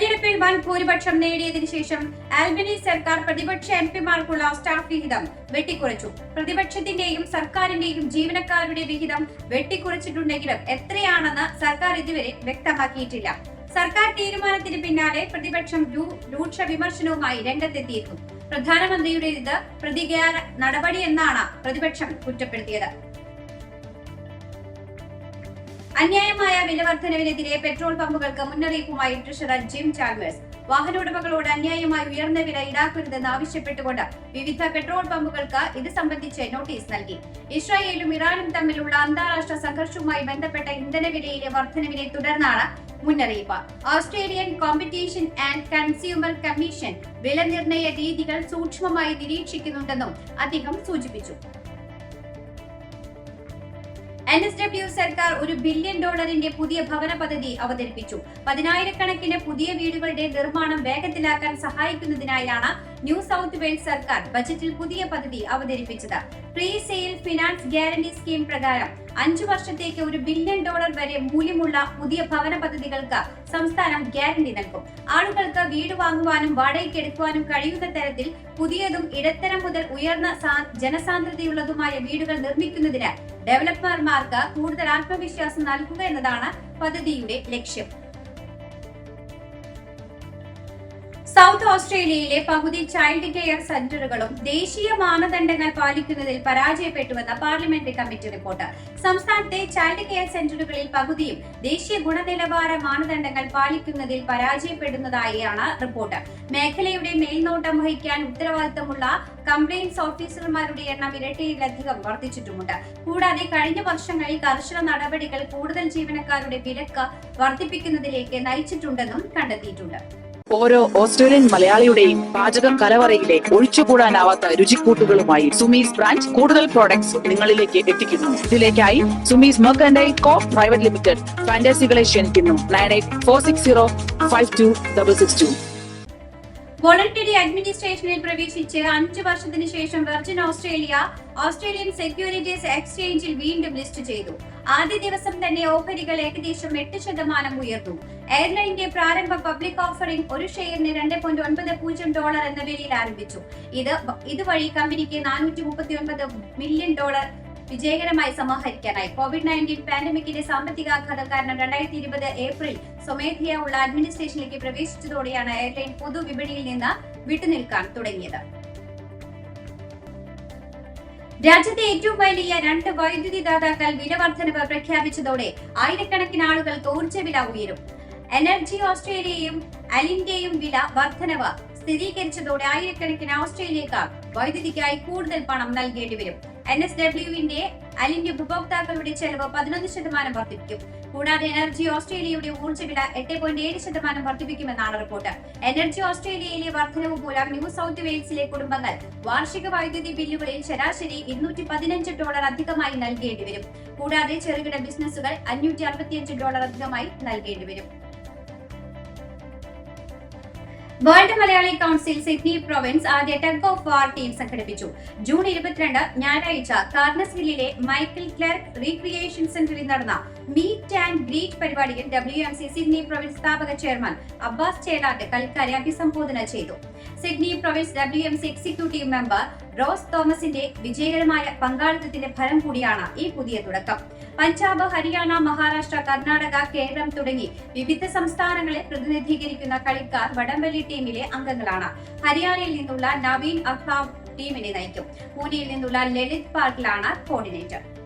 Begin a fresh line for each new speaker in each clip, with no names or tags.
തെരഞ്ഞെടുപ്പിൽ വൻ ഭൂരിപക്ഷം നേടിയതിനു ശേഷം ആൽബനി സർക്കാർ പ്രതിപക്ഷ എം പിമാർക്കുള്ള സ്റ്റാഫ് വിഹിതം വെട്ടിക്കുറച്ചു. പ്രതിപക്ഷത്തിന്റെയും സർക്കാരിന്റെയും ജീവനക്കാരുടെ വിഹിതം വെട്ടിക്കുറച്ചിട്ടുണ്ടെങ്കിലും എത്രയാണെന്ന് സർക്കാർ ഇതുവരെ വ്യക്തമാക്കിയിട്ടില്ല. സർക്കാർ തീരുമാനത്തിന് പിന്നാലെ പ്രതിപക്ഷം രൂക്ഷ വിമർശനവുമായി രംഗത്തെത്തിയിരുന്നു പ്രധാനമന്ത്രിയുടെ ഇത് പ്രതികാര നടപടിയെന്നാണ് പ്രതിപക്ഷം കുറ്റപ്പെടുത്തിയത്. അന്യായമായ വിലവർദ്ധനവിനെതിരെ പെട്രോൾ പമ്പുകൾക്ക് മുന്നറിയിപ്പുമായി ട്രഷറർ ജിം വാഹന ഉടമകളോട് അന്യായമായി ഉയർന്ന വില ഈടാക്കരുതെന്ന് ആവശ്യപ്പെട്ടുകൊണ്ട് വിവിധ പെട്രോൾ പമ്പുകൾക്ക് ഇത് സംബന്ധിച്ച് നോട്ടീസ് നൽകി. ഇസ്രായേലും ഇറാനും തമ്മിലുള്ള അന്താരാഷ്ട്ര സംഘർഷവുമായി ബന്ധപ്പെട്ട ഇന്ധനവിലയിലെ വർധനവിനെ തുടർന്നാണ് മുന്നറിയിപ്പ്. Australian competition and consumer commission വില നിർണയ രീതികൾ സൂക്ഷ്മമായി നിരീക്ഷിക്കുന്നുണ്ടെന്നും അദ്ദേഹം സൂചിപ്പിച്ചു. എൻ എസ് ഡബ്ല്യു സർക്കാർ ഒരു ബില്യൺ ഡോളറിന്റെ പുതിയ ഭവന പദ്ധതി അവതരിപ്പിച്ചു. പതിനായിരക്കണക്കിന് പുതിയ വീടുകളുടെ നിർമ്മാണം വേഗത്തിലാക്കാൻ സഹായിക്കുന്നതിനായാണ് ന്യൂ സൗത്ത് വെയിൽസ് സർക്കാർ ബജറ്റിൽ പുതിയ പദ്ധതി അവതരിപ്പിച്ചത്. Pre sale finance guarantee scheme പ്രകാരം അഞ്ചു വർഷത്തേക്ക് ഒരു ബില്യൺ ഡോളർ വരെ മൂല്യമുള്ള പുതിയ ഭവന പദ്ധതികൾക്ക് സംസ്ഥാനം ഗ്യാരണ്ടി നൽകും. ആളുകൾക്ക് വീട് വാങ്ങുവാനും വാടകയ്ക്ക് എടുക്കുവാനും കഴിയുന്ന തരത്തിൽ പുതിയതും ഇടത്തരം മുതൽ ഉയർന്ന ജനസാന്ദ്രതയുള്ളതുമായ വീടുകൾ നിർമ്മിക്കുന്നതിന് ഡെവലപ്പർമാർക്ക് കൂടുതൽ ആത്മവിശ്വാസം നൽകുക എന്നതാണ് പദ്ധതിയുടെ ലക്ഷ്യം. സൗത്ത് ഓസ്ട്രേലിയയിലെ പകുതി ചൈൽഡ് കെയർ സെന്ററുകളും ദേശീയ മാനദണ്ഡങ്ങൾ പാലിക്കുന്നതിൽ പരാജയപ്പെട്ടുവെന്ന പാർലമെന്ററി കമ്മിറ്റി റിപ്പോർട്ട്. സംസ്ഥാനത്തെ ചൈൽഡ് കെയർ സെന്ററുകളിൽ പകുതിയും ദേശീയ ഗുണനിലവാര മാനദണ്ഡങ്ങൾ പാലിക്കുന്നതിൽ പരാജയപ്പെടുന്നതായാണ് റിപ്പോർട്ട്. മേഖലയുടെ മേൽനോട്ടം വഹിക്കാൻ ഉത്തരവാദിത്തമുള്ള കംപ്ലയിൻസ് ഓഫീസർമാരുടെ എണ്ണം ഇരട്ടിയിലധികം വർദ്ധിച്ചിട്ടുമുണ്ട്. കൂടാതെ കഴിഞ്ഞ വർഷങ്ങളിൽ കർശന നടപടികൾ കൂടുതൽ ജീവനക്കാരുടെ വിലക്ക് വർദ്ധിപ്പിക്കുന്നതിലേക്ക് നയിച്ചിട്ടുണ്ടെന്നും കണ്ടെത്തിയിട്ടുണ്ട്.
ഓരോ ഓസ്ട്രേലിയൻ മലയാളിയുടെയും പാചക കലവറയിലെ ഒഴിച്ചുകൂടാനാവാത്ത രുചിക്കൂട്ടുകളുമായി സുമീസ് ബ്രാൻഡ് കൂടുതൽ പ്രോഡക്ട്സ് നിങ്ങളിലേക്ക് എത്തിക്കുന്നു. ഇതിലേക്കായി Sumees mug and I co private limited ഫാന്റസികളെ ക്ഷണിക്കുന്നു. Nine eight four six zero five two double six two.
Voluntary അഡ്മിനിസ്ട്രേഷനിൽ പ്രവേശിച്ച് അഞ്ചു വർഷത്തിന് ശേഷം വെർജിൻ ഓസ്ട്രേലിയ ഓസ്ട്രേലിയൻ സെക്യൂരിറ്റീസ് എക്സ്ചേഞ്ചിൽ വീണ്ടും ലിസ്റ്റ് ചെയ്തു. ആദ്യ ദിവസം തന്നെ ഓഹരികൾ ഏകദേശം എട്ട് ശതമാനം ഉയർന്നു. എയർലൈന്റെ പ്രാരംഭ പബ്ലിക് ഓഫറിംഗ് ഒരു ഷെയറിന് രണ്ട് പോയിന്റ് ഒൻപത് പൂജ്യം ഡോളർ എന്ന വിലയിൽ ആരംഭിച്ചു. ഇത് ഇതുവഴി കമ്പനിക്ക് നാനൂറ്റി മുപ്പത്തി ഒൻപത് മില്യൺ ഡോളർ വിജയകരമായി സമാഹരിക്കാനായി. കോവിഡ് നയന്റീൻ പാൻഡമിക്കിന്റെ സാമ്പത്തികാഘാതം കാരണം രണ്ടായിരത്തി ഇരുപത് ഏപ്രിൽ സ്വമേധയാ ഉള്ള അഡ്മിനിസ്ട്രേഷനിലേക്ക് പ്രവേശിച്ചതോടെയാണ് എയർലൈൻ പൊതുവിപണിയിൽ നിന്ന് വിട്ടുനിൽക്കാൻ തുടങ്ങിയത്. രാജ്യത്തെ ഏറ്റവും വലിയ രണ്ട് വൈദ്യുതി ദാതാക്കൾ വർധനവ് പ്രഖ്യാപിച്ചതോടെ ആയിരക്കണക്കിന് ആളുകൾക്ക് വില ഉയരും. എനർജി ഓസ്ട്രേലിയയും അലിന്റെയും വില വർധനവ് സ്ഥിരീകരിച്ചതോടെ ആയിരക്കണക്കിന് ഓസ്ട്രേലിയക്കാർ വൈദ്യുതിക്കായി കൂടുതൽ പണം നൽകേണ്ടി വരും. എൻ എസ് ഡബ്ല്യുവിന്റെ അലിന്റെ ഉപഭോക്താക്കളുടെ ചെലവ് പതിനൊന്ന് ശതമാനം വർദ്ധിപ്പിക്കും. കൂടാതെ എനർജി ഓസ്ട്രേലിയയുടെ ഊർജ വില എട്ട് പോയിന്റ് ഏഴ് ശതമാനം വർദ്ധിപ്പിക്കുമെന്നാണ് റിപ്പോർട്ട്. എനർജി ഓസ്ട്രേലിയയിലെ വർധനവ് മൂലം ന്യൂ സൗത്ത് വെയിൽസിലെ കുടുംബങ്ങൾ വാർഷിക വൈദ്യുതി ബില്ലുകളിൽ ശരാശരി ഇരുന്നൂറ്റി പതിനഞ്ച് ഡോളർ അധികമായി നൽകേണ്ടി വരും. കൂടാതെ ചെറുകിട ബിസിനസ്സുകൾ അഞ്ഞൂറ്റി അറുപത്തിയഞ്ച് ഡോളർ അധികമായി നൽകേണ്ടി വരും. World Malayali council Sydney province ആദ്യ ടഗ് ഓഫ് വാർ ടീം സംഘടിപ്പിച്ചു. ജൂൺ ഇരുപത്തിരണ്ട് ഞായറാഴ്ച കാർണസ് ഹില്ലിലെ മൈക്കിൾ ക്ലർക്ക് റീക്രിയേഷൻ സെന്ററിൽ നടന്ന മീറ്റ് ആൻഡ് ഗ്രീറ്റ് പരിപാടിയിൽ W M C Sydney province സ്ഥാപക ചെയർമാൻ അബ്ബാസ് ചേലാട്ട് കളിക്കാരെ അഭിസംബോധന ചെയ്തു. Sydney province W M C executive member Rose തോമസിന്റെ വിജയകരമായ പങ്കാളിത്തത്തിന്റെ ഫലം കൂടിയാണ് ഈ പുതിയ തുടക്കം. പഞ്ചാബ് ഹരിയാന മഹാരാഷ്ട്ര കർണാടക കേരളം തുടങ്ങി വിവിധ സംസ്ഥാനങ്ങളെ പ്രതിനിധീകരിക്കുന്ന കളിക്കാർ വടംവലി ടീമിലെ അംഗങ്ങളാണ്. ഹരിയാനയിൽ നിന്നുള്ള നവീൻ അഖാവ് ടീമിനെ നയിക്കും. പൂനെയിൽ നിന്നുള്ള ലളിത് പാർക്കിലാണ് കോർഡിനേറ്റർ.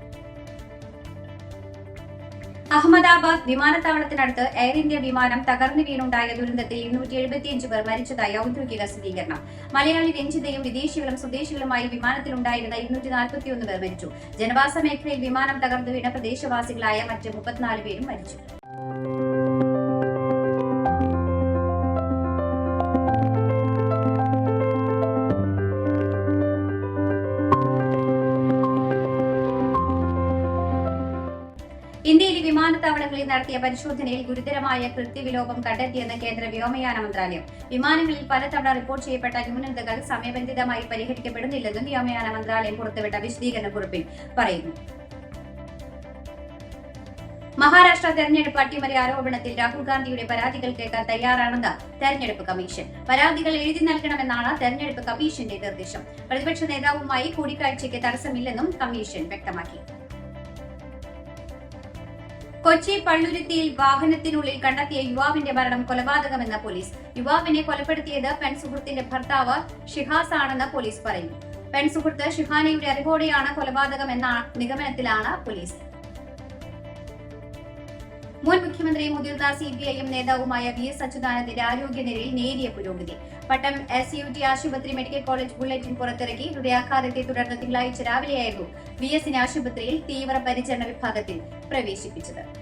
അഹമ്മദാബാദ് വിമാനത്താവളത്തിനടുത്ത് എയർ ഇന്ത്യ വിമാനം തകർന്നു വീണുണ്ടായ ദുരന്തത്തിൽ ഇരുന്നൂറ്റി എഴുപത്തിയഞ്ച് പേർ മരിച്ചതായി ഔദ്യോഗിക സ്ഥിരീകരണം മലയാളി രഞ്ജിതയും വിദേശികളും സ്വദേശികളുമായി വിമാനത്തിലുണ്ടായിരുന്ന ഇരുന്നൂറ്റി നാൽപ്പത്തിയൊന്ന് പേർ മരിച്ചു. ജനവാസ മേഖലയിൽ വിമാനം തകർന്നു വീണ പ്രദേശവാസികളായ മറ്റ് മുപ്പത്തിനാല് പേരും മരിച്ചു. ഇന്ത്യയിലെ വിമാനത്താവളങ്ങളിൽ നടത്തിയ പരിശോധനയിൽ ഗുരുതരമായ കൃത്യവിലോപം കണ്ടെത്തിയെന്ന് കേന്ദ്ര വ്യോമയാന മന്ത്രാലയം. വിമാനങ്ങളിൽ പലതവണ റിപ്പോർട്ട് ചെയ്യപ്പെട്ട ന്യൂനതകൾ സമയബന്ധിതമായി പരിഹരിക്കപ്പെടുന്നില്ലെന്നും വ്യോമയാന മന്ത്രാലയം പുറത്തുവിട്ട വിശദീകരണ കുറിപ്പിൽ പറയുന്നു. മഹാരാഷ്ട്ര തെരഞ്ഞെടുപ്പ് അട്ടിമറി ആരോപണത്തിൽ രാഹുൽ ഗാന്ധിയുടെ പരാതികൾ കേൾക്കാൻ തയ്യാറാണെന്ന് തെരഞ്ഞെടുപ്പ് കമ്മീഷൻ. പരാതികൾ എഴുതി നൽകണമെന്നാണ് തെരഞ്ഞെടുപ്പ് കമ്മീഷന്റെ നിർദ്ദേശം. പ്രതിപക്ഷ നേതാവുമായി കൂടിക്കാഴ്ചയ്ക്ക് തടസ്സമില്ലെന്നും കമ്മീഷൻ വ്യക്തമാക്കി. കൊച്ചി പള്ളുരുത്തിയിൽ വാഹനത്തിനുള്ളിൽ കണ്ടെത്തിയ യുവാവിന്റെ മരണം കൊലപാതകമെന്ന പോലീസ്. യുവാവിനെ കൊലപ്പെടുത്തിയത് പെൺസുഹൃത്തിന്റെ ഭർത്താവ് ഷിഹാസ് ആണെന്ന് പോലീസ് പറയുന്നു. പെൺസുഹൃത്ത് ഷിഹാനയുടെ അറിവോടെയാണ് കൊലപാതകമെന്ന നിഗമനത്തിലാണ് പോലീസ്. മുൻ മുഖ്യമന്ത്രിയും മുതിർന്ന സി പി ഐ എം നേതാവുമായ വി എസ് അച്യുതാനന്ദന്റെ ആരോഗ്യനിലയിൽ നേരിയ പുരോഗതി. പട്ടം എസ് യു ടി ആശുപത്രി മെഡിക്കൽ കോളേജ് ബുള്ളറ്റിൻ പുറത്തിറക്കി. ഹൃദയാഘാതത്തെ തുടർന്ന് തിങ്കളാഴ്ച രാവിലെയായിരുന്നു വി എസിനെ ആശുപത്രിയിൽ തീവ്ര പരിചരണ വിഭാഗത്തിൽ പ്രവേശിപ്പിച്ചത്.